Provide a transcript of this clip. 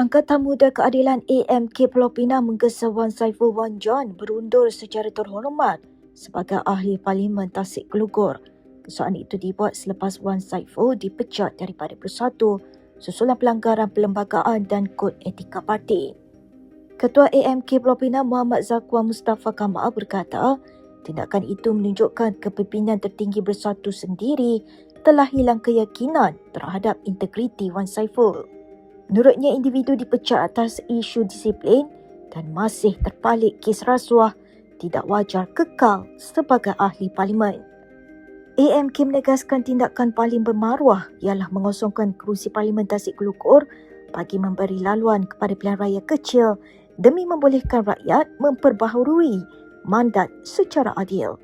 Angkatan Muda Keadilan AMK Pulau Pinang menggesa Wan Saiful Wan John berundur secara terhormat sebagai Ahli Parlimen Tasik Kelugur. Kesoalan itu dibuat selepas Wan Saiful dipecat daripada Bersatu susulan pelanggaran perlembagaan dan kod etika parti. Ketua AMK Pulau Pinang Muhammad Zakwan Mustafa Kamal berkata, tindakan itu menunjukkan kepimpinan tertinggi Bersatu sendiri telah hilang keyakinan terhadap integriti Wan Saiful. Menurutnya, individu dipecat atas isu disiplin dan masih terpalik kes rasuah tidak wajar kekal sebagai ahli parlimen. AMK menegaskan tindakan paling bermaruah ialah mengosongkan kerusi parlimen Tasik Kelukur bagi memberi laluan kepada pilihan raya kecil demi membolehkan rakyat memperbaharui mandat secara adil.